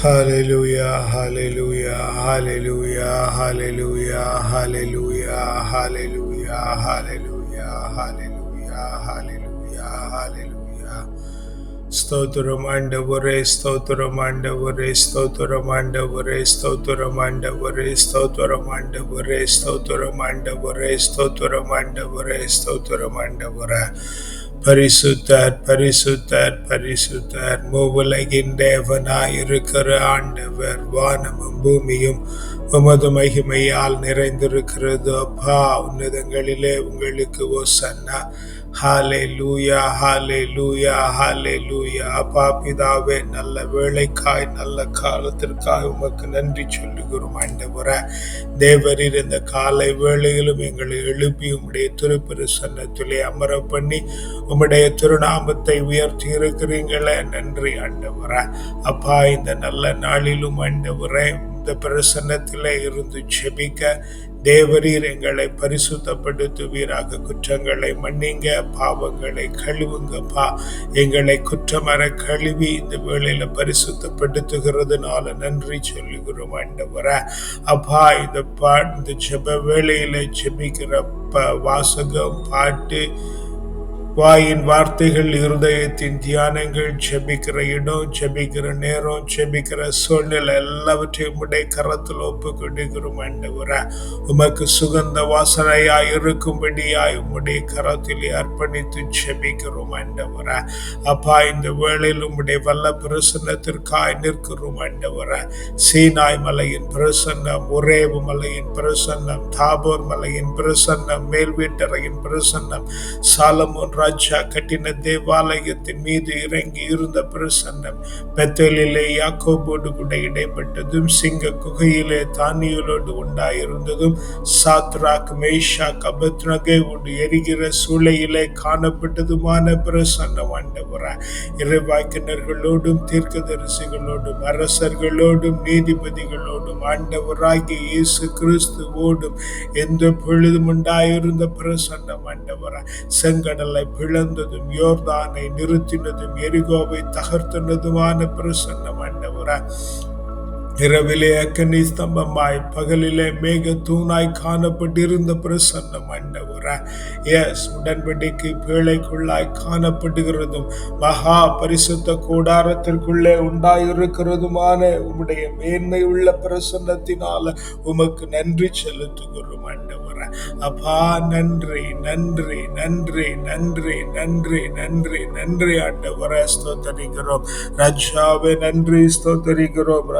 Hallelujah, hallelujah, hallelujah, hallelujah, hallelujah, hallelujah, hallelujah, hallelujah, hallelujah, hallelujah. ஸ்தோத்திரம் ஆண்டவரே ஸ்தோத்திரம் ஆண்டவரே ஸ்தோத்திரம் ஆண்டவரே ஸ்தோத்திரம் ஆண்டவரே ஸ்தோத்திரம் ஆண்டவரே ஸ்தோத்திரம் ஆண்டவரே ஸ்தோத்திரம் ஆண்டவரே ஸ்தோத்திரம் ஆண்டவரே பரிசுத்தர் பரிசுத்தர் பரிசுத்தர். மூவுலகின் தேவனாயிருக்கிற ஆண்டவர் வானமும் பூமியும் உமது மகிமையால் நிறைந்திருக்கிறது. அப்பா உன்னதங்களிலே உங்களுக்கு ஓ சன்னா ஹாலே லூயா ஹாலே லூயா ஹாலே லூயா அப்பா பிதாவே நல்ல வேலைக்காய் நல்ல காலத்திற்காய் உமக்கு நன்றி சொல்லுகிறோம் ஆண்டவர. தேவரீர் இந்த காலை வேளையிலும் எங்களை எழுப்பி உம்முடைய திருப்பிரசன்னத்திலே அமர பண்ணி உம்முடைய திருநாமத்தை உயர்த்தி இருக்கிறீங்களே. நன்றி ஆண்டவர. அப்பா இந்த நல்ல நாளிலும் ஆண்டவரே இந்த பிரசன்னத்திலே இருந்து செபிக்க தேவரீர் எங்களை பரிசுத்தப்படுத்துவீராக. குற்றங்களை மன்னிங்க பாவங்களை கழுவுங்கப்பா. எங்களை குற்றமர கழுவி இந்த வேளையில பரிசுத்தப்படுத்துகிறதுனால நன்றி சொல்லுகிறோம் ஆண்டவர. அப்பா இந்த பா இந்த ஜெப வேளையில ஜெபிக்கிற ப வாசகம் பாட்டு வாயின் வார்த்தைகள் இருதயத்தின் தியானங்கள் செபிக்கிற இடம் செபிக்கிற நேரம் செபிக்கிற சூழ்நிலை எல்லாவற்றையும் உடைய கரத்தில் ஒப்பு கொடுக்கிறோம் உமக்கு சுகந்த வாசனையாய் இருக்கும்படியாய் உம்முடைய கரத்தில் அர்ப்பணித்து செபிக்கிறோம் ஆண்டவர. அப்பா இந்த வேளையில் உம்முடைய வல்ல பிரசன்னத்திற்காய் நிற்கிறோம் ஆண்டவர. சீனாய் மலையின் பிரசன்னம் ஒரேவு மலையின் பிரசன்னம் தாபோர் மலையின் பிரசன்னம் மேல்வீட்டறையின் பிரசன்னம் சாலமோன் ராஜா கட்டின தேவாலயத்தின் மீது இறங்கி இருந்த பிரசன்னம் பெத்தலிலே யாக்கோபோடு கூட இடைப்பட்டதும் சிங்க குகையிலே தானியலோடு உண்டாயிருந்ததும் சாத்ராக் மேஷாக் அபத்னகேவோடு எரிகிற சூளையிலே காணப்பட்டதுமான பிரசன்னம் ஆண்டவரா. இறைவாக்கினர்களோடும் தீர்க்கதரிசிகளோடும் அரசர்களோடும் நீதிபதிகளோடும் ஆண்டவராகி இயேசு கிறிஸ்துவோடும் எந்த பொழுதும் உண்டாயிருந்த பிரசன்னம் ஆண்டவரா. செங்கடலை பிளந்ததும் யோர்தானை நிறுத்தினதும் எரிகோவை தகர்த்தினதுமான பிரசன்னம் ஆண்டவர இரவிலே அக்கனி ஸ்தம்பமாய் பகலிலே மேக தூணாய் காணப்பட்டிருந்த பிரசன்னம் ஆண்டவர எஸ் உடன்படிக்கு பேழைக்குள்ளாய் காணப்படுகிறதும் மகா பரிசுத்த கூடாரத்திற்குள்ளே உண்டாயிருக்கிறதுமான உம்முடைய மேன்மை உள்ள பிரசன்னத்தினால உமக்கு நன்றி செலுத்துகிறோம் ஆண்டவர அப்பா நன்றி நன்றி நன்றி நன்றி நன்றி நன்றி நன்றி ஆண்டவர ஸ்தோத்தரிக்கிறோம். ரஜாவே நன்றி ஸ்தோத்தரிக்கிறோம்.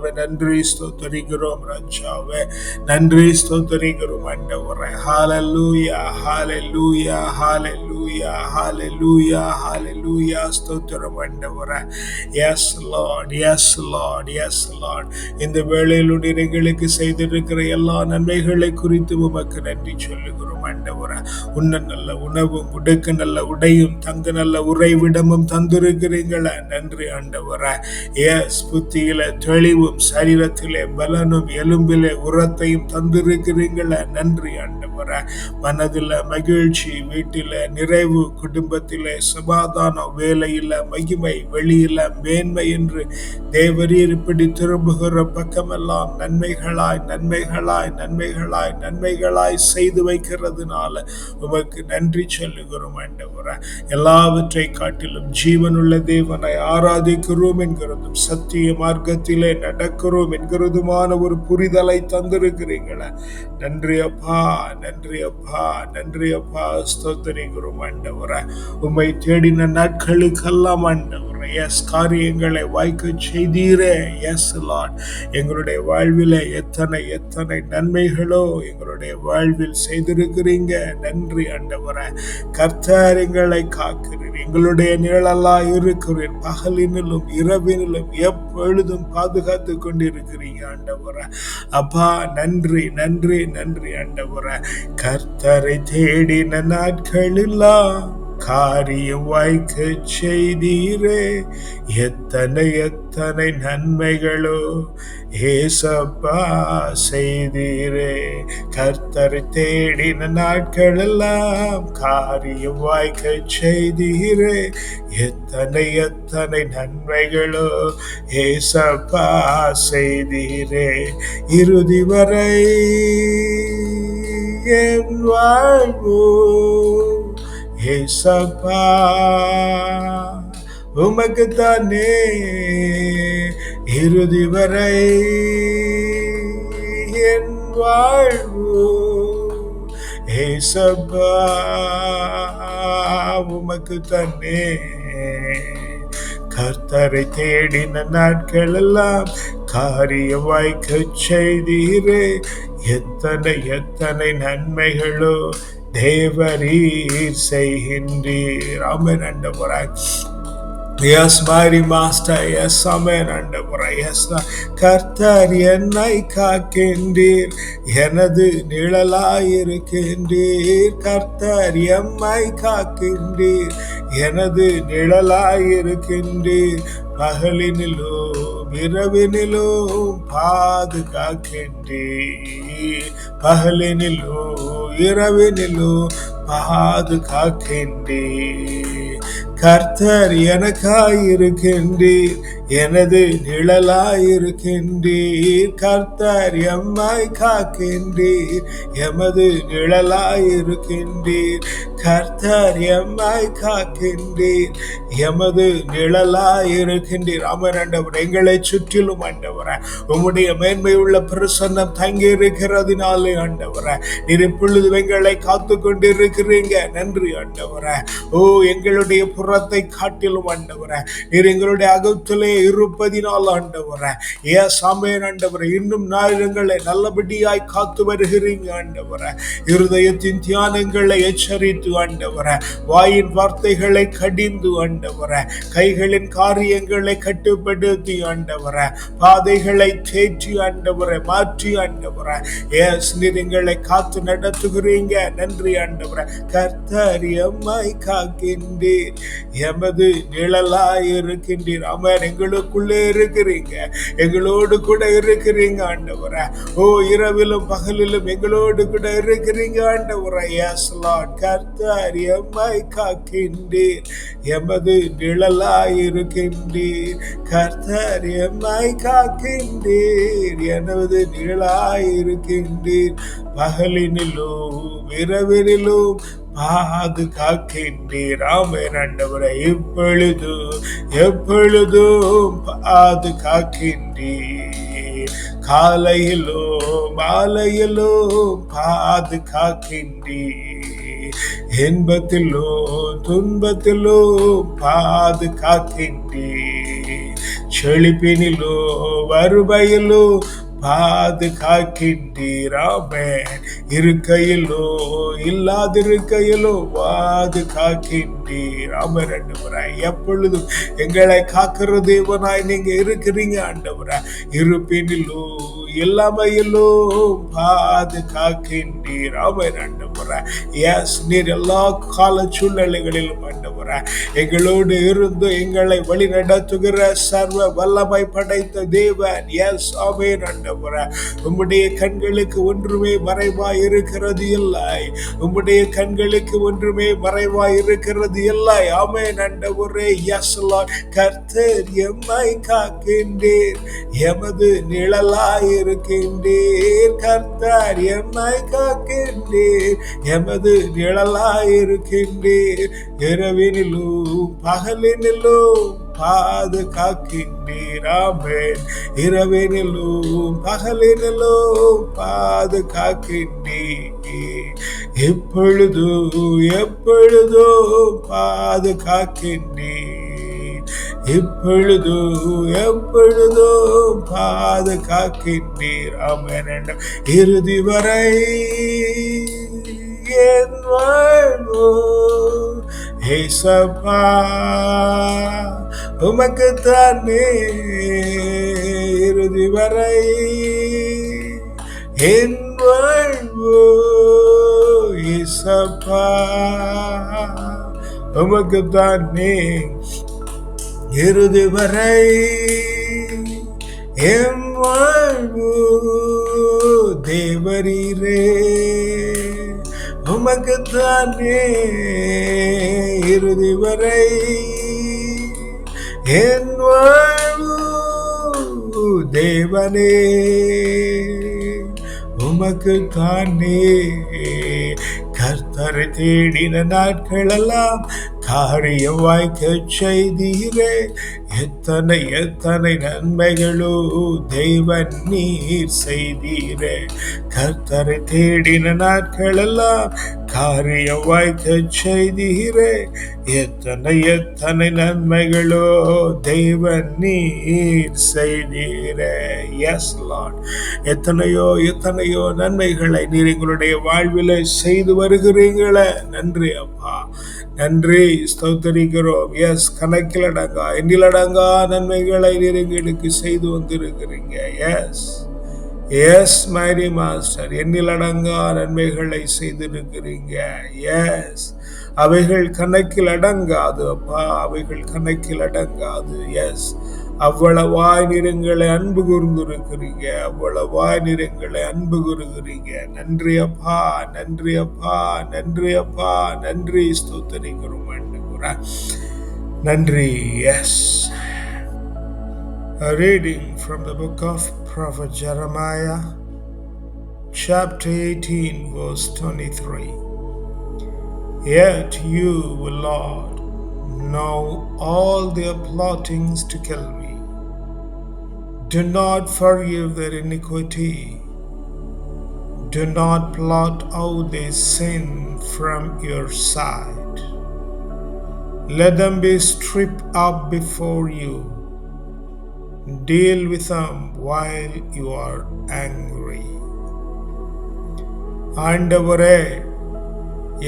ராஜாவே நன்றி ஸ்தோத்தரிக்கிறோம் ராஜாவே. நன்றி ஸ்தோத்தரிக்கிறோம் ஆண்டவரே. ஹalleluya ஹalleluya லூயா ஹாலே லூயா ஸ்தோத்திரம் அண்டவரே yes lord yes lord yes lord இந்த வேளையிலுடைய எங்களுக்கு செய்திருக்கிற எல்லா நன்மைகளை குறித்து உமக்கு நன்றி சொல்லுகிறோம் ஆண்டவரே. உன்ன நல்ல உணவும் உடுக்க நல்ல உடையும் தங்க நல்ல உறைவிடமும் தந்திருக்கிறீங்களே. நன்றி ஆண்டவரே. எஸ் புத்தியில தெளிவும் சரீரத்திலே பலனும் எலும்பிலே உரத்தையும் தந்திருக்கிறீங்கள நன்றி ஆண்டவர. மனதில் மகிழ்ச்சி வீட்டில நிறைவு குடும்பத்திலே சமாதானம் வேலையில மகிமை வெளியில மேன்மை என்று தேவரீர் இப்படி திரும்புகிற பக்கமெல்லாம் நன்மைகளாய் நன்மைகளாய் நன்மைகளாய் நன்மைகளாய் செய்து வைக்கிறதுனால உமக்கு நன்றி சொல்லுகிறோம் ஆண்டவர. எல்லாவற்றை காட்டிலும் ஜீவனுள்ள தேவனை ஆராதிக்கிறோம் என்கிறதும் சத்திய மார்க்கத்திலே நடக்கிறோம் என்கிறதுமான ஒரு புரிதலை தந்திருக்கிறீங்களே. நன்றி அப்பா நன்றி அப்பா நன்றி அப்பா. ஸ்தோத்தரிக்கிறோம் ஆண்டவரை. உம்மை தேடின நாட்களுக்கெல்லாம் ஆண்டவரே எஸ் காரியங்களை வாய்க்க செய்தீரே. Yes lord. எங்களுடைய வாழ்வில எத்தனை எத்தனை நன்மைகளோ எங்களுடைய வாழ்வில் செய்திருக்கிறீங்க. நன்றி ஆண்டவரை. கர்த்தர் எங்களை காக்கிறீர். எங்களுடைய நிழலா இருக்கிறீர். பகலினிலும் இரவினிலும் எப்பொழுதும் பாதுகாத்து கொண்டிருக்கிறீங்க ஆண்டவரே. அப்பா நன்றி நன்றி நன்றி ஆண்டவரே. கர்த்தரை தேடின நாட்களெல்லாம் காரியம் வாய்க்க செய்தீரே. எத்தனை எத்தனை நன்மைகளோ ஏசப்பா செய்தீரே. கர்த்தர் தேடின நாட்களெல்லாம் காரியம் வாய்க்க செய்தீரே. எத்தனை எத்தனை நன்மைகளோ ஏசப்பா செய்தீரே. இறுதி வரை என் வாழ்வோ ஏசப்பா உமக்கு தானே இறுதி வரை என் வாழ்வு. ஏசப்பா உமக்கு தானே கர்த்தரை தேடின நாட்கள் எல்லாம் காரிய வாய்க்க செய்தீரே. எத்தனை எத்தனை நன்மைகளோ தேவரீர் செய்கின்றீர். அமன் அண்டபுராய் எஸ் மாரி மாஸ்டர் எஸ் அமேன் அண்டபுரை எஸ் கர்த்தர் என்னை காக்கின்றீர் எனது நிழலாயிருக்கின்றீர். கர்த்தர் எம்மை காக்கின்றீர் எனது நிழலாயிருக்கின்றீர். பகலினிலோ இரவினிலோ பாதுகாக்கின்றீர். பகலினிலோ பகலினிலும் பாது காக்கின்றே கர்த்தர் எனக்காயிருக்கின்றீர். எனது நிழலாயிருக்கின்றீர். கர்த்தர் எம்மாய் காக்கின்றீர். எமது நிழலாயிருக்கின்றீர். கர்த்தர் எம்மாய் காக்கின்றீர். எமது நிழலாயிருக்கின்றீர். அமர் ஆண்டவர் எங்களை சுற்றிலும் ஆண்டவர. உம்முடைய மேன்மை உள்ள பிரசன்னம் தங்கி இருக்கிறதுனாலே ஆண்டவர. நீர் இப்பொழுது எங்களை காத்து கொண்டிருக்கிறீங்க நன்றி ஆண்டவர. ஓ எங்களுடைய புறத்தை காட்டிலும் ஆண்டவர. நீர் எங்களுடைய அகத்திலே இருப்பதினால் ஆண்டவர. ஏ சாமியன் ஆண்டவர இன்னும் நாளுங்களை நல்லபடியாய் காத்து வருகிறீங்க ஆண்டவர. இருதயத்தின் தியானங்களை எச்சரித்து ஆண்டவர. வாயின் வார்த்தைகளை கடிந்து ஆண்டவர. கைகளின் காரியங்களை கட்டுப்படுத்தி ஆண்டவர. பாதைகளை தேற்றி ஆண்டவர மாற்றி ஆண்டவர. ஏ நீர் காத்து நடத்துகிறீங்க. நன்றி ஆண்டவர. கர்த்தர் எம்மை காக்கின்றீர். எமது நிழலாய் இருக்கின்றீர். அமர் எங்களுக்குள்ளே இருக்கிறீங்க. எங்களோடு கூட இருக்கிறீங்க ஆண்டவர. ஓ இரவிலும் பகலிலும் எங்களோடு கூட இருக்கிறீங்க ஆண்டவர. எஸ் லார்ட் கர்த்தர் எம்மை காக்கின்றீர். எமது நிழலாயிருக்கின்றீர் கர்த்தார் எம்மை காக்கின்றீர். எனது நிழலாயிருக்கின்றீர் பகலினிலும் இரவினிலும் பாதுகாக்கின்றீர் ஆமேன் ஆண்டவரை இப்பொழுது எப்பொழுதும் பாதுகாக்கின்றீர் காலையிலோ மாலையிலோ பாதுகாக்கின்றீர் இன்பத்திலோ துன்பத்திலோ பாதுகாக்கின்றீர் செழிப்பினிலோ வறுமையிலோ பாதுகாக்கின்றீராமே இருக்கையிலோ இல்லாதிருக்கையிலோ பாதுகாக்கின்றீர் ஆமென் ஆண்டவரே எப்பொழுதும் எங்களை காக்கிற தேவனாய் நீங்க இருக்கிறீங்க ஆண்டவரே. இருப்பினிலோ இல்லாமையிலோ பாதுகாக்கின்றீர். ஆமென் ஆண்டவரே. எஸ் நீர் எல்லா கால சூழ்நிலைகளிலும் ஆண்டவரே. எங்களோடு இருந்து எங்களை வழி நடத்துகிற சர்வ வல்லமை படைத்த தேவன். எஸ் ஆமே ஆண்டவரே. உம்முடைய கண்களுக்கு ஒன்றுமே மறைவாய் இருக்கிறது இல்லை. உம்முடைய கண்களுக்கு ஒன்றுமே மறைவாய் இருக்கிறது இல்லை. ஆமே ஆண்டவரே. எஸ் லார்ட் கர்த்தர் எம்மை காக்கின்றீர். எமது நிழலாய் இருக்கின்றீர். கர்த்தர் எம்மை காக்கின்றீர். எமது நிழலாயிருக்கின்றீர் இரவினிலும் பகலினிலும் பாதுகாக்கின்றீர். இரவினிலும் பகலினிலும் பாதுகாக்கின்றீர். எப்பொழுது எப்பொழுதோ பாதுகாக்கின்றீர். இப்பொழுது எப்பொழுதோ பாதுகாக்கின்றீர். ஆமென் இறுதி வரை என் வாழ்வோ ஏசப்பா உமக்கு தானே இறுதி வரை என் வாழ்வோ ஏசப்பா உமக்கு தானே இறுதி வரை எம் வாழ்வு தேவரீரே உமக்குத்தானே இறுதி வரை என் வாழ்வு தேவனே உமக்கு தானே கர்த்தரை தேடின நாட்களெல்லாம் காரியம் வாய்க்க செய்தீரே. எத்தனை எத்தனை நன்மைகளோ தெய்வன் நீர் செய்தீரே. கர்த்தரை தேடின நாட்களெல்லாம் காரியம் வாய்க்க செய்தீரே. எத்தனை எத்தனை நன்மைகளோ தெய்வன் நீர் செய்தீரே. எஸ் லார்ட் எத்தனையோ எத்தனையோ நன்மைகளை நீர் எங்களுடைய வாழ்வில் செய்து வருகிறீங்களே நன்றி அப்பா. நன்றி. ஸ்தோத்தரிக்கிறோம். எஸ் கணக்கில் அடங்கா எண்ணில் அடங்கா நன்மைகளை நீர் எங்களுக்கு செய்து வந்திருக்கிறீங்க. எஸ் எஸ் மேரி மாஸ்டர் எண்ணில் அடங்கா நன்மைகளை செய்திருக்கிறீங்க. எஸ் அவைகள் கணக்கில் அடங்காது அப்பா. அவைகள் கணக்கில் அடங்காது எஸ் அவ்வளவாய் நிறங்களை அன்பு கூர்ந்திருக்கிறீங்க அவ்வளவாய் நிறங்களை அன்பு கூறுகிறீங்க நன்றி அப்பா நன்றி அப்பா நன்றி அப்பா நன்றி ஸ்தோத்தரிக்கிறோம் நன்றி yes A reading from the book of Prophet Jeremiah, chapter 18, verse 23. Yet you, Lord, know all their plottings to kill me. Do not forgive their iniquity. Do not blot out their sin from your sight. Let them be stripped up before you. Deal with them while you are angry. ஆண்டவரே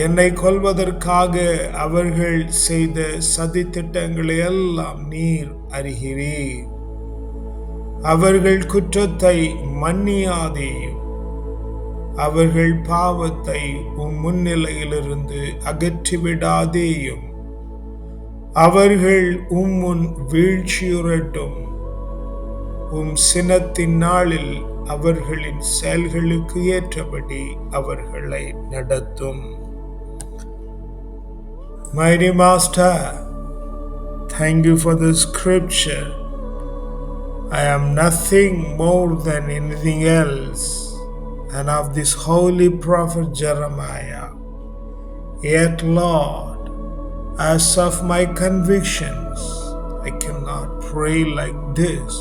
என்னை கொல்வதற்காக அவர்கள் செய்த சதி திட்டங்களை எல்லாம் நீர் அறிகிறீர் அவர்கள் குற்றத்தை மன்னியாதேயும் அவர்கள் பாவத்தை உன் முன்னிலையிலிருந்து அகற்றிவிடாதேயும். அவர்கள் உம் முன் வீழ்ச்சியுறட்டும் உம் சினத்தின் நாளில் அவர்களின் செயல்களுக்கு ஏற்றபடி அவர்களை நடத்தும். My dear Master, thank you for the scripture. I am nothing more than anything else, and of this holy prophet Jeremiah. Yet, Lord, as of my convictions, I cannot pray like this.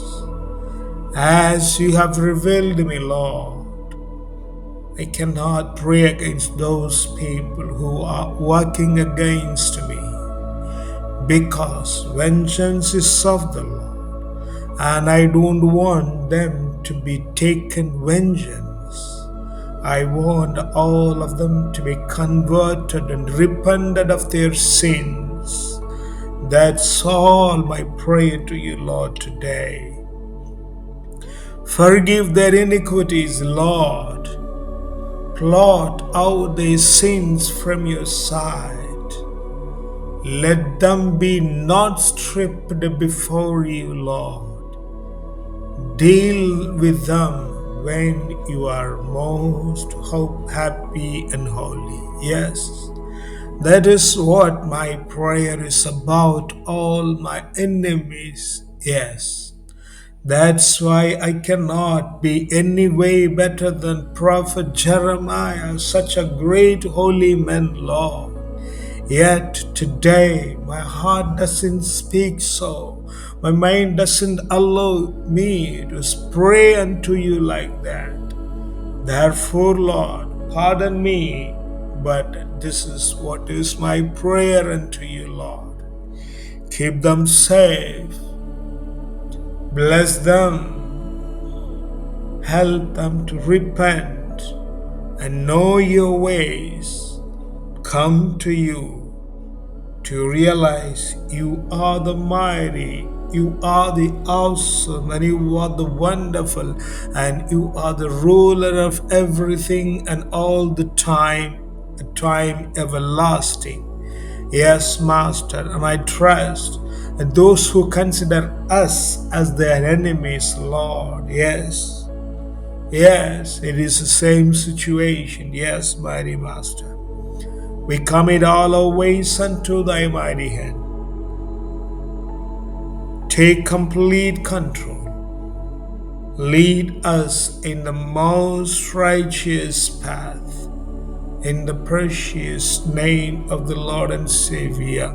As you have revealed me, Lord, I cannot pray against those people who are working against me, because vengeance is of the Lord, and I don't want them to be taken vengeance. I want all of them to be converted and repented of their sins. That's all my prayer to you, Lord, today. Forgive their iniquities, Lord. Blot out their sins from your sight. Let them be not stripped before you, Lord. Deal with them when you are most happy and holy. Yes, that is what my prayer is about, all my enemies. Yes. That's why I cannot be any way better than Prophet Jeremiah, such a great holy man, Lord. Yet today my heart doesn't speak so. My mind doesn't allow me to pray unto you like that. Therefore, Lord, pardon me, but this is what is my prayer unto you, Lord. Keep them safe. Bless them. Help them to repent and know your ways. Come to you to realize you are the mighty, you are the awesome, and you are the wonderful, and you are the ruler of everything and all the time, a time everlasting. Yes, Master, and I trust those who consider us as their enemies, Lord, yes, yes, it is the same situation. Yes, mighty Master. We commit all our ways unto thy mighty hand. Take complete control. Lead us in the most righteous path. In the precious name of the Lord and Savior,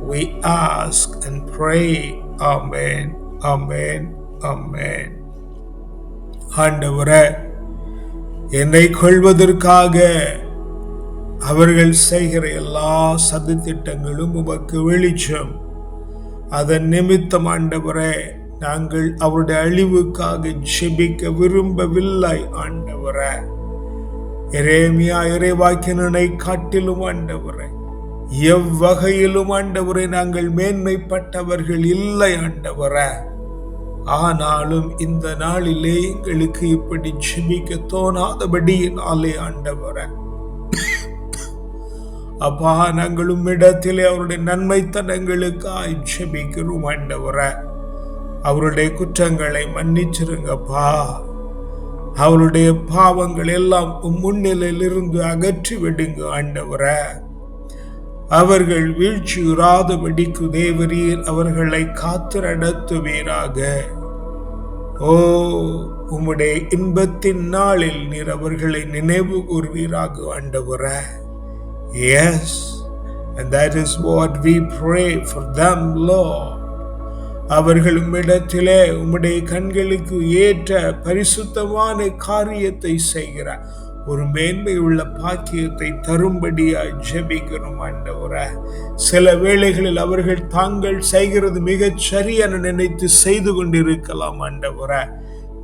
we ask and pray. Amen. Amen. Amen. ஆண்டவரே என்னை கொள்வதற்காக அவர்கள் செய்கிற எல்லா சதித்திட்டங்களும் உமக்கு வெளிச்சம். அதன் நிமித்தம் ஆண்டவரே நாங்கள் அவருடைய அழிவுக்காக ஜெபிக்க விரும்பவில்லை ஆண்டவரே. எரேமியா இறைவாக்கினனை காட்டிலும் ஆண்டவரே எவ்வகையிலும் ஆண்டவரை நாங்கள் மேன்மைப்பட்டவர்கள் இல்லை ஆண்டவரே. ஆனாலும் இந்த நாளிலே எங்களுக்கு இப்படி ஜெபிக்க தோணாதபடியினாலே ஆண்டவரே அப்பா நாங்களும் இடத்திலே அவருடைய நன்மைத்தனங்களுக்காய் ஜெபிக்கிறோம் ஆண்டவரே. அவருடைய குற்றங்களை மன்னிச்சிருங்கப்பா. அவருடைய பாவங்கள் எல்லாம் உம் முன்னிலையில் இருந்து அகற்றி விடுங்க ஆண்டவரே. அவர்கள் வீழ்ச்சியுறாதபடிக்கு தேவரீர் அவர்களை காத்து நடத்துவீராக ஓ உம்முடைய இன்பத்தின் நாளில் நீர் அவர்களை நினைவு கூறுவீராக ஆண்டவரே. Yes and that is what we pray for them lord. அவர்கள் உம்மிடத்திலே உம்முடைய கண்களுக்கு ஏற்ற பரிசுத்தமான காரியத்தை செய்கிறார் ஒரு மேன்மை உள்ள பாக்கியத்தை தரும்படியா ஜெபிக்கிறோம் ஆண்டவரே. சில வேளைகளில் அவர்கள் தாங்கள் செய்கிறது மிகச் சரியென நினைத்து செய்து கொண்டிருக்கலாம் ஆண்டவரே.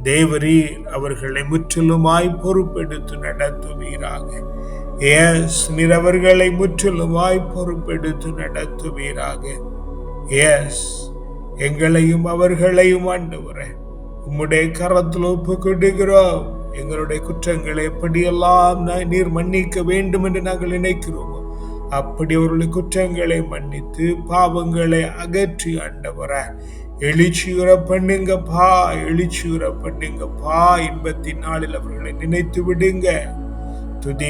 தேவரீர் அவர்களை முற்றிலுமாய் பொறுப்பெடுத்து நடத்துவீராக. எஸ் நீர் அவர்களை முற்றிலுமாய் பொறுப்பெடுத்து நடத்துவீராக. எஸ் எங்களையும் அவர்களையும் ஆண்டவரே உம்முடைய கரத்தில் ஒப்புக்கொண்டுகிறோம் எங்களுடைய குற்றங்களை எப்படியெல்லாம் நீர் மன்னிக்க வேண்டும் என்று நாங்கள் நினைக்கிறோமோ அப்படி அவர்களுடைய குற்றங்களை மன்னித்து பாவங்களை அகற்றி ஆண்டவர. எழுச்சியுற பண்ணுங்கப்பா எழுச்சியுற பண்ணுங்கப்பா இன்பத்தின் நாளில் அவர்களை நினைத்து விடுங்க. துதி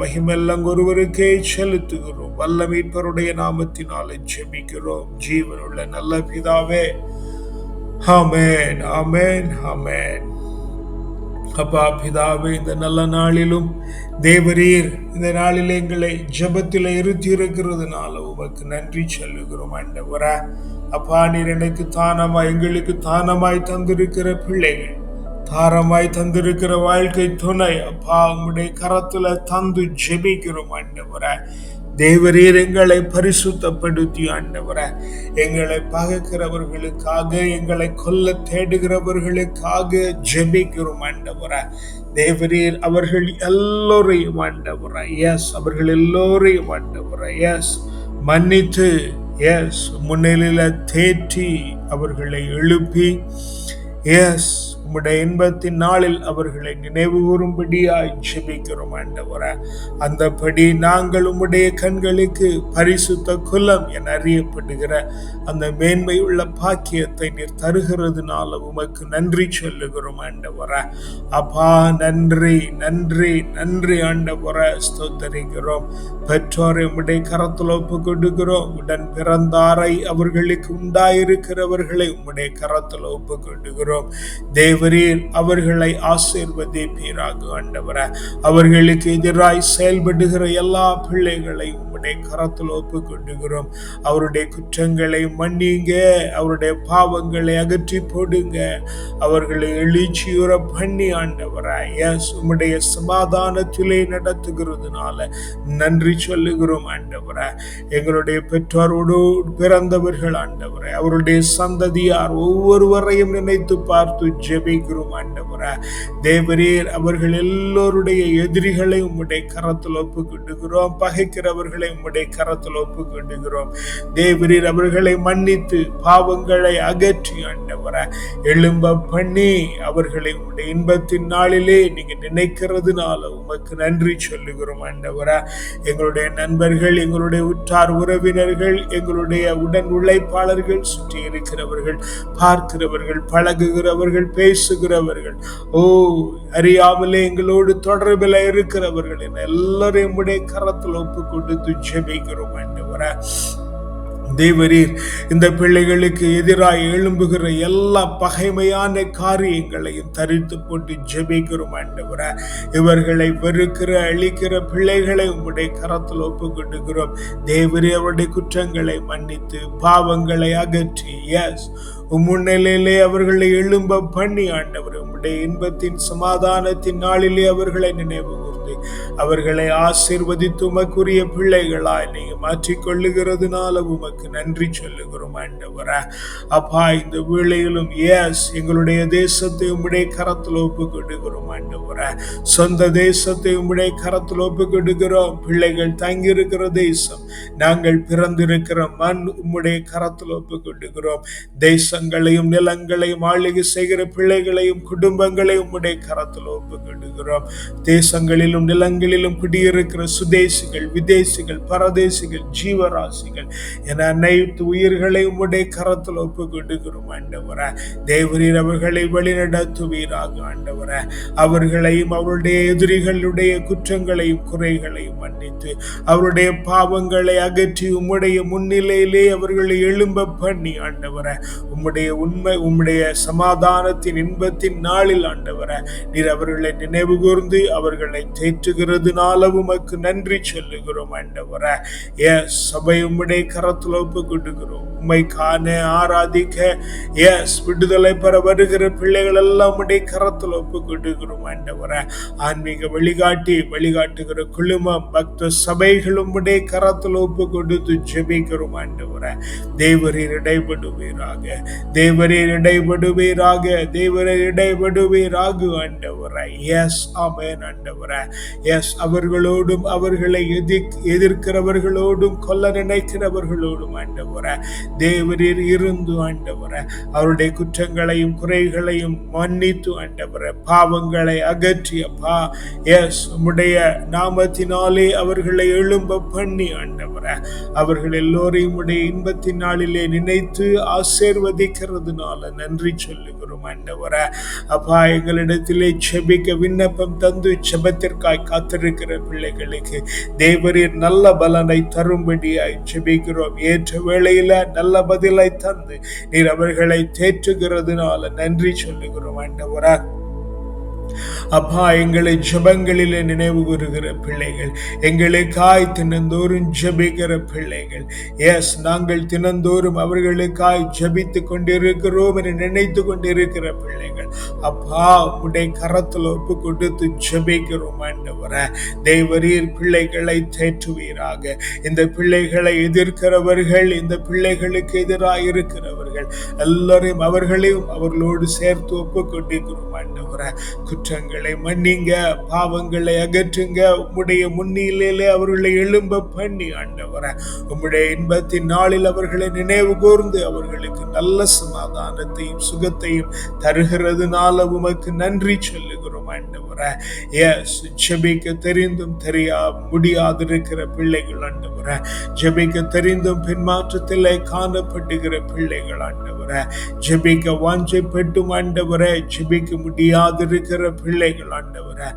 மகிமெல்லாம் ஒருவருக்கே செலுத்துகிறோம். வல்ல மீட்பருடைய நாமத்தினாலே ஜெபிக்கிறோம். ஜீவனுள்ள நல்ல பிதாவே ஆமென் ஆமென் ஆமென். அப்பா பிதாவே இந்த நல்ல நாளிலும் தேவரீர் இந்த நாளில் எங்களை ஜெபத்தில் இருத்தி இருக்கிறதுனால உமக்கு நன்றி சொல்லுகிறோம் ஆண்டவரே. அப்பா நீர் எனக்கு தானமாய் எங்களுக்கு தானமாய் தந்திருக்கிற பிள்ளைகள் தாரமாய் தந்திருக்கிற வாழ்க்கை துணை. அப்பா உம்முடைய கரத்துல தந்து ஜெபிக்கிறோம் ஆண்டவரே. தேவரீர் எங்களை பரிசுத்தப்படுத்தி ஆண்டவரே. எங்களை பகைக்கிறவர்களுக்காக எங்களை கொல்ல தேடுகிறவர்களுக்காக ஜெபிக்கிறோம் ஆண்டவரே. தேவரீர் அவர்கள் எல்லோரையும் ஆண்டவரே. எஸ் அவர்கள் எல்லோரையும் ஆண்டவரே. எஸ் மன்னித்து எஸ் முன்னிலையில தேற்றி அவர்களை எழுப்பி எஸ் உம்முடைய இன்பத்தின் நாளில் அவர்களை நினைவு கூறும்படியாய் ஜெபிக்கிறோம் ஆண்டவர. அந்தபடி நாங்கள் உம்முடைய கண்களுக்கு பரிசுத்த குலம் என அறியப்படுகிற அந்த மேன்மையுள்ள பாக்கியத்தை நீர் தருகிறதுனால உமக்கு நன்றி சொல்லுகிறோம் ஆண்டவர. அப்பா நன்றி நன்றி நன்றி ஆண்டவர. ஸ்தோத்தரிக்கிறோம். பெற்றோரை உம்முடைய கரத்தில் ஒப்பு கொடுக்கிறோம் உடன் பிறந்தாரை அவர்களுக்கு உண்டாயிருக்கிறவர்களை உம்முடைய கரத்தில் ஒப்பு கொடுக்கிறோம் தேவரீர் அவர்களை ஆசீர்வதிப்பீராக ஆண்டவர. அவர்களுக்கு எதிராய் செயல்படுகிற எல்லா பிள்ளைகளை உம்முடைய கரத்தில் ஒப்பு கொண்டுகிறோம் அவருடைய குற்றங்களை மன்னிங்க அவருடைய பாவங்களை அகற்றி போடுங்க. அவர்களை எழுச்சியுற பண்ணி ஆண்டவர எஸ் உம்முடைய சமாதானத்திலே நடத்துகிறதுனால நன்றி சொல்லுகிறோம் ஆண்டவர. எங்களுடைய பெற்றோரோடு பிறந்தவர்கள் ஆண்டவரை அவருடைய சந்ததியார் ஒவ்வொருவரையும் நினைத்து பார்த்து ஜெபி ஜெபிக்கிறோம் ஆண்டவரே. தேவரீர் அவர்கள் எல்லோருடைய எதிரிகளை உம்முடைய கரத்தில் ஒப்புக்கொண்டுகிறோம் பகைக்கிறவர்களை உம்முடைய கரத்தில் ஒப்புக்கொண்டுகிறோம் தேவரீர் அவர்களை மன்னித்து பாவங்களை அகற்றி ஆண்டவரா. எழும்ப பண்ணி அவர்களை உம்முடைய இன்பத்தின் நாளிலே நீங்க நினைக்கிறதுனால உமக்கு நன்றி சொல்லுகிறோம் ஆண்டவரா. எங்களுடைய நண்பர்கள் எங்களுடைய உற்றார் உறவினர்கள் எங்களுடைய உடன் உழைப்பாளர்கள் சுற்றி இருக்கிறவர்கள் பார்க்கிறவர்கள் பழகுகிறவர்கள் பேசுகிறவர்கள். ஓ அறியாமலே எங்களோடு தொடர்பில் இருக்கிறவர்கள் என எல்லாரையும் உடைய கரத்தில் ஒப்பு கொடுத்து ஜெபிக்கிறோம் ஆண்டவரா. தேவரீர் இந்த பிள்ளைகளுக்கு எதிராக எழும்புகிற எல்லா பகைமையான காரியங்களையும் தரித்து போட்டு ஜெபிக்கிறோம் ஆண்டவர. இவர்களை வெறுக்கிற அழிக்கிற பிள்ளைகளை உங்களுடைய கரத்தில் ஒப்புக்கொண்டுகிறோம் தேவரீர் அவருடைய குற்றங்களை மன்னித்து பாவங்களை அகற்றி எஸ் முன்னிலையிலே அவர்களை எழும்ப பண்ணி ஆண்டவர் உம்முடைய இன்பத்தின் சமாதானத்தின் நாளிலே அவர்களை நினைவு கூர்ந்து அவர்களை ஆசிர்வதித்து உமக்குரிய பிள்ளைகளாய் நீங்க மாற்றிக்கொள்ளுகிறதுனால உமக்கு நன்றி சொல்லுகிறோம் ஆண்டவர. அப்பா இந்த வேளையிலும் எஸ் எங்களுடைய தேசத்தை உம்முடைய கரத்தில் ஒப்புக்கொடுக்கிறோம் ஆண்டவர. சொந்த தேசத்தை உம்முடைய கரத்தில் ஒப்புக்கொடுக்கிறோம். பிள்ளைகள் தங்கியிருக்கிற தேசம் நாங்கள் பிறந்திருக்கிற மண் உம்முடைய கரத்தில் ஒப்புக்கொடுக்கிறோம். தேசங்களையும் நிலங்களையும் ஆளுகை செய்கிற பிள்ளைகளையும் குடும்பங்களையும் உம்முடைய கரத்தில் ஒப்புக்கொடுக்கிறோம். தேசங்களிலும் தேசங்களிலும் நிலங்களிலும் குடியிருக்கிற சுதேசிகள் விதேசிகள் பரதேசிகள் ஜீவராசிகள் என அனைத்து உயிர்களை உம்முடைய கரத்தில் ஒப்பு கொடுக்கிறோம் ஆண்டவர. தேவரீர் அவர்களை வழிநடத்துவீராக ஆண்டவர. அவர்களையும் அவருடைய எதிரிகளுடைய குற்றங்களையும் குறைகளையும் மன்னித்து அவருடைய பாவங்களை அகற்றி உம்முடைய முன்னிலையிலே அவர்களை எழும்ப பண்ணி ஆண்டவர. உம்முடைய உண்மை உம்முடைய சமாதானத்தின் இன்பத்தின் நாளில் ஆண்டவர நீர் அவர்களை நினைவு கூர்ந்து அவர்களை தேற்றுகிறதுனால உமக்கு நன்றி சொல்லுகிறோம் ஆண்டவர. ஏ சபை உம்முடைய கரத்தில் ஒப்பு கொடுக்கிறோம் உம்மை காண ஆராதிக்க எஸ் விடுதலை பெற வருகிற பிள்ளைகள் எல்லாம் உடைய கரத்தில் ஒப்பு கொடுக்கிறோம் ஆண்டவர. ஆன்மீக வழிகாட்டி வழிகாட்டுகிற குழுமம் பக்த சபைகளும் உடைய கரத்தில் ஒப்பு கொடுத்து ஜெபிக்கிறோம் ஆண்டவர. தேவரீர் இடைபடுவீராக தேவரீர் இடைபடுவீராக தேவரீர் இடைபடுவீராக ஆண்டவர. எஸ் ஆமேன் ஆண்டவரை. எஸ் அவர்களோடும் அவர்களை எதிர் எதிர்க்கிறவர்களோடும் கொல்ல நினைக்கிறவர்களோடும் ஆண்டவர. தேவரீர் இருந்து ஆண்டவர. அவருடைய குற்றங்களையும் குறைகளையும் மன்னித்து ஆண்டவர. பாவங்களை அகற்றியப்பா எஸ் உம்முடைய நாமத்தினாலே அவர்களை எழும்ப பண்ணி ஆண்டவர. அவர்கள் எல்லோரையும் உடைய இன்பத்தின் நாளிலே நினைத்து ஆசீர்வதிக்கிறதுனால நன்றி சொல்லுகிறோம் ஆண்டவர. அப்பா எங்களிடத்திலே செபிக்க விண்ணப்பம் தந்து செபத்திற்காய் காத்திருக்கிற பிள்ளைகளுக்கு தேவரின் நல்ல பலனை தரும்படியாய் செபிக்கிறோம் ஏற்ற வேளையில நல்ல பதிலை தந்து நீர் அவர்களை தேற்றுகிறதுனால நன்றி சொல்லுகிறோம் ஆண்டவராக அப்பா எங்களை ஜபங்களிலே நினைவு கூறுகிற பிள்ளைகள் எங்களுக்காய் தினந்தோறும் ஜபிக்கிற பிள்ளைகள். எஸ் நாங்கள் தினந்தோறும் அவர்களுக்காய் ஜபித்து கொண்டிருக்கிறோம் என்று நினைத்து கொண்டிருக்கிற பிள்ளைகள். அப்பா உடைய கரத்தில் ஒப்பு கொடுத்து ஜபிக்கிறோம் ஆண்டவர. தேவரீர் பிள்ளைகளை தேற்றுவீராக. இந்த பிள்ளைகளை எதிர்க்கிறவர்கள் இந்த பிள்ளைகளுக்கு எதிராக இருக்கிறவர்கள் எல்லாரையும் அவர்களையும் அவர்களோடு சேர்த்து ஒப்பு கொண்டிருக்கிறோம் ஆண்டவர குற்றங்களை மன்னிங்க பாவங்களை அகற்றுங்க. உம்முடைய முன்னிலையிலே அவர்களை எழும்ப பண்ணி ஆண்டவர உம்முடைய இன்பத்தின் நாளில் அவர்களை நினைவு கூர்ந்து அவர்களுக்கு நல்ல சமாதானத்தையும் சுகத்தையும் தருகிறதுனால உமக்கு நன்றி சொல்லுகிறோம் ஆண்டவர. எஸ் ஜபிக்க தெரிந்தும் தெரியா முடியாதிருக்கிற பிள்ளைகள் ஆண்டவர. ஜபிக்க தெரிந்தும் பின்மாற்றத்திலே காணப்படுகிற பிள்ளைகள் ஆண்டவர். ஜெபிக்க வாஞ்சைப்பட்டும் ஆண்டவரை ஜெபிக்க முடியாதிருக்கிற பிள்ளைகள் ஆண்டவரை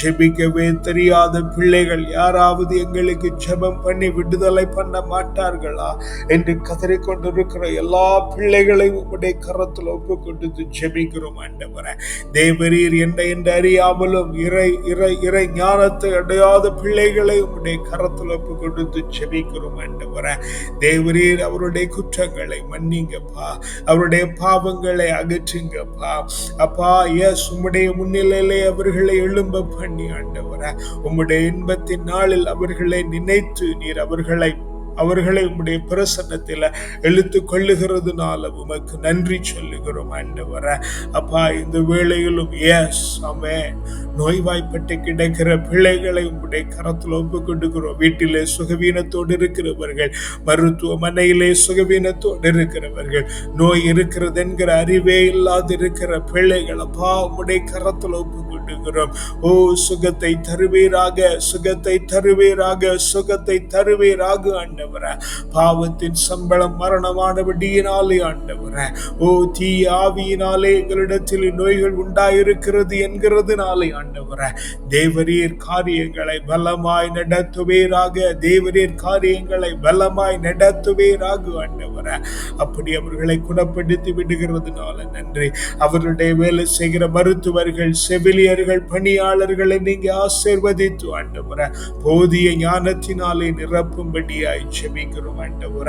ஜெபிக்கவே தெரியாத பிள்ளைகள் யாராவது எங்களுக்கு ஜெபம் பண்ணி விடுதலை பண்ண மாட்டார்களா என்று கதறிக்கொண்டிருக்கிற எல்லா பிள்ளைகளையும் உங்களுடைய கரத்தில் ஒப்பு கொடுத்து ஜெபிக்கிறோம் ஆண்டவரை. தேவரீர் என்ன என்று அறியாமலும் இறை இறை இறை ஞானத்தை அடையாத பிள்ளைகளை உங்களுடைய கரத்தில் ஒப்பு கொடுத்து ஜெபிக்கிறோம் ஆண்டவரை. தேவரீர் அவருடைய குற்றங்களை மன்னிங்கப்பா. அவருடைய பாவங்களை அகற்றுங்கப்பா. அப்பா எஸ் உம்முடைய முன்னிலையிலே அவர்களை எழும்ப பண்ணி ஆண்டவர. உம்முடைய இன்பத்தின் நாளில் அவர்களை நினைத்து நீர் அவர்களை அவர்களை உம்முடைய பிரசன்னத்தில் எழுத்து கொள்ளுகிறதுனால உமக்கு நன்றி சொல்லுகிறோம் ஆண்டவர. அப்பா இந்த வேளையிலும் எஸ் அமே நோய்வாய்ப்பட்டு கிடக்கிற பிள்ளைகளை உம்முடைய கரத்தில் ஒப்பு கொடுக்கிறோம். வீட்டிலே சுகவீனத்தோடு இருக்கிறவர்கள் மருத்துவமனையிலே சுகவீனத்தோடு இருக்கிறவர்கள் நோய் இருக்கிறது என்கிற அறிவே இல்லாது இருக்கிற பிள்ளைகள் அப்பா உம்முடைய கரத்தில் ஒப்பு கொண்டுகிறோம் ஓ சுகத்தை தருவீராக சுகத்தை தருவீராக சுகத்தை தருவீராக ஆண்டவர. பாவத்தின் சம்பளம் மரணமானபடியினாலே ஆண்டவர. ஓ தீ ஆவியினாலே எங்களிடத்தில் நோய்கள் உண்டாயிருக்கிறது என்கிறதுனாலே ஆண்டவர. தேவரீர் காரியங்களை பலமாய் நடத்துவேராக. தேவரீர் காரியங்களை பலமாய் நடத்துவேராக ஆண்டவர. அப்படி அவர்களை குணப்படுத்தி விடுகிறதுனால நன்றி. அவர்களுடைய வேலை செய்கிற மருத்துவர்கள் செவிலியர்கள் பணியாளர்களை நீங்க ஆசிர்வதித்து ஆண்டவர. போதிய ஞானத்தினாலே நிரப்பும்படியாய் செபிக்கிறோம் ஆண்டவர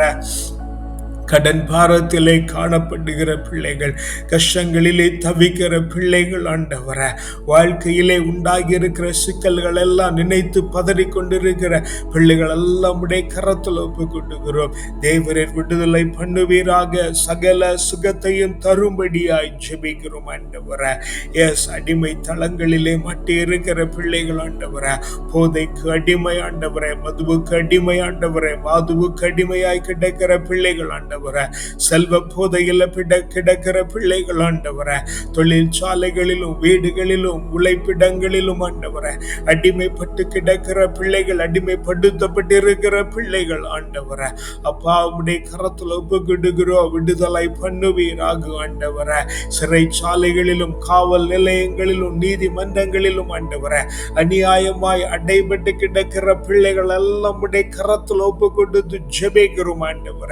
கடன் பாரத்திலே காணப்படுகிற பிள்ளைகள் கஷ்டங்களிலே தவிக்கிற பிள்ளைகள் ஆண்டவர. வாழ்க்கையிலே உண்டாகி இருக்கிற சிக்கல்கள் எல்லாம் நினைத்து பதறி கொண்டிருக்கிற பிள்ளைகள் எல்லாம் உடைய கரத்தில் ஒப்பு கொண்டுகிறோம் தேவரர் விடுதலை பண்ணுவீராக. சகல சுகத்தையும் தரும்படியாய் ஜெபிக்கிறோம் ஆண்டவர. எஸ் அடிமை தளங்களிலே மட்டி இருக்கிற பிள்ளைகள் ஆண்டவர. போதைக்கு அடிமை ஆண்டவரே மதுவுக்கு அடிமை ஆண்டவரே மாதுவுக்கு அடிமையாய் கிடைக்கிற பிள்ளைகள் ஆண்டவர. ஆண்டவர. செல்வ போதையில் பிட கிடக்கிற பிள்ளைகள் ஆண்டவர. தொழிற்சாலைகளிலும் வீடுகளிலும் உழைப்பிடங்களிலும் ஆண்டவர. அடிமைப்பட்டு கிடக்கிற பிள்ளைகள் அடிமைப்படுத்தப்பட்டிருக்கிற பிள்ளைகள் ஆண்டவர. அப்பா உடைய கரத்தில் ஒப்புக்கிடுகிறோம் விடுதலை பண்ணுவீராக ஆண்டவர. சிறைச்சாலைகளிலும் காவல் நிலையங்களிலும் நீதிமன்றங்களிலும் ஆண்டவர. அநியாயமாய் அடைபட்டு கிடக்கிற பிள்ளைகள் எல்லாம் உடைய கரத்தில் ஒப்பு கொடுத்து ஜெபிக்கிறோம் ஆண்டவர.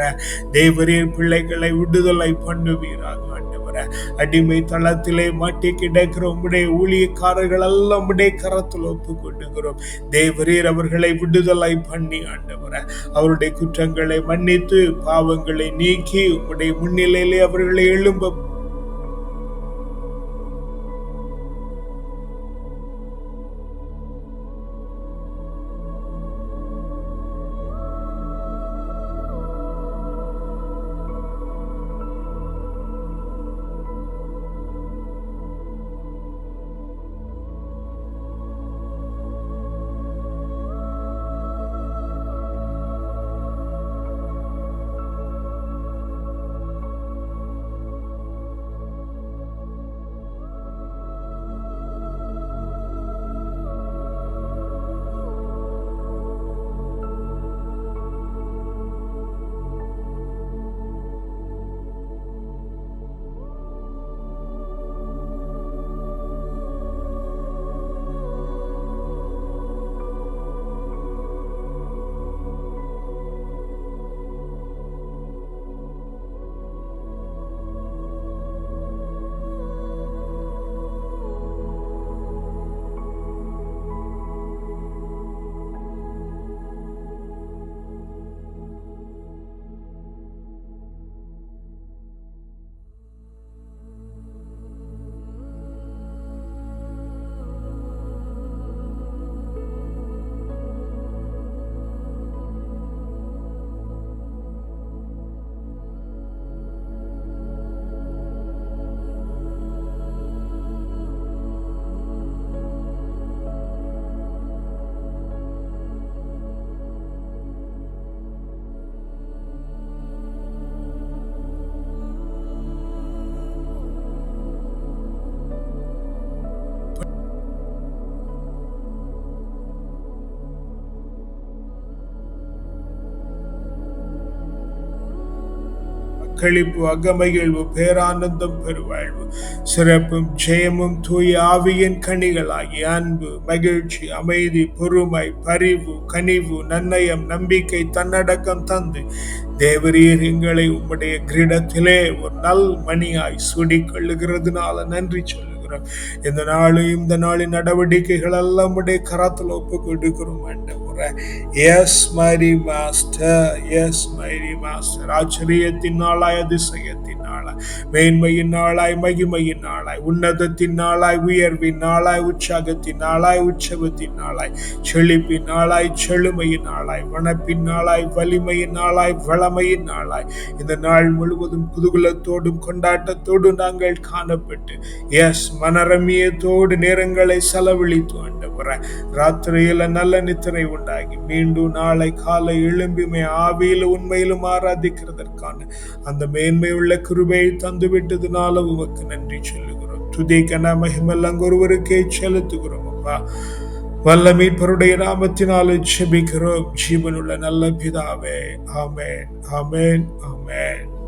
தேவ அனைவரின் பிள்ளைகளை விடுதலை பண்ணுவீராக ஆண்டவர. அடிமை தளத்திலே மாட்டி கிடக்கிற உடைய ஊழியக்காரர்கள் எல்லாம் உடைய கரத்தில் ஒப்பு கொண்டுகிறோம் தேவரீர் அவர்களை விடுதலை பண்ணி ஆண்டவர. அவருடைய குற்றங்களை மன்னித்து பாவங்களை நீக்கி உடைய முன்னிலையிலே அவர்களை எழும்ப களிப்பு அகமகிழ்வு பேரானந்தம் பெருவாழ்வு சிறப்பும் ஜெயமும் தூய ஆவியின் கனிகளாகி அன்பு மகிழ்ச்சி அமைதி பொறுமை பரிவு கனிவு நன்னயம் நம்பிக்கை தன்னடக்கம் தந்து தேவரீர் எங்களை உம்முடைய கிரீடத்திலே ஒரு நல் மணியாய் சூடிக்கொள்ளுகிறதுனால நன்றி சொல்லு இந்த நாளும் இந்த நாளின் நடவடிக்கைகள் எல்லாம் உடைய கரத்தில் ஒப்பு கொடுக்கிறோம் ஆண்டவரே. எஸ் மைரி மாஸ்டர் எஸ் மைரி மாஸ்டர் ஆச்சரியத்தின் நாளாய் அதிசயத்தின் நாளாய் மேன்மையின் நாளாய் மகிமையின் நாளாய் உன்னதத்தின் நாளாய் உயர்வின் நாளாய் உற்சாகத்தின் நாளாய் உற்சவத்தின் நாளாய் செழிப்பின் நாளாய் செழுமையின் நாளாய் வனப்பின் நாளாய் வலிமையின் நாளாய் வளமையின் நாளாய். இந்த நாள் முழுவதும் குதூகலத்தோடும் கொண்டாட்டத்தோடும் நாங்கள் காணப்பட்டு எஸ் மனரமியத்தோடு நேரங்களை செலவழித்து ஆண்டவர ராத்திரியில நல்ல நித்திரை உண்டாகி மீண்டும் நாளை காலை எழும்பிமை ஆவியில உண்மையிலும் ஆராதிக்கிறதற்கான அந்த மேன்மை உள்ள கிருபை தந்துவிட்டதுனால உமக்கு நன்றி சொல்லுகிறோம். துதிக்கன மகிமெல்லாம் ஒருவருக்கே செலுத்துகிறோம் அப்பா வல்ல மீட்பருடைய நாமத்தினாலே செபிக்கிறோம். ஜீவனுள்ள நல்ல பிதாவே. ஆமேன் ஆமேன் ஆமேன்.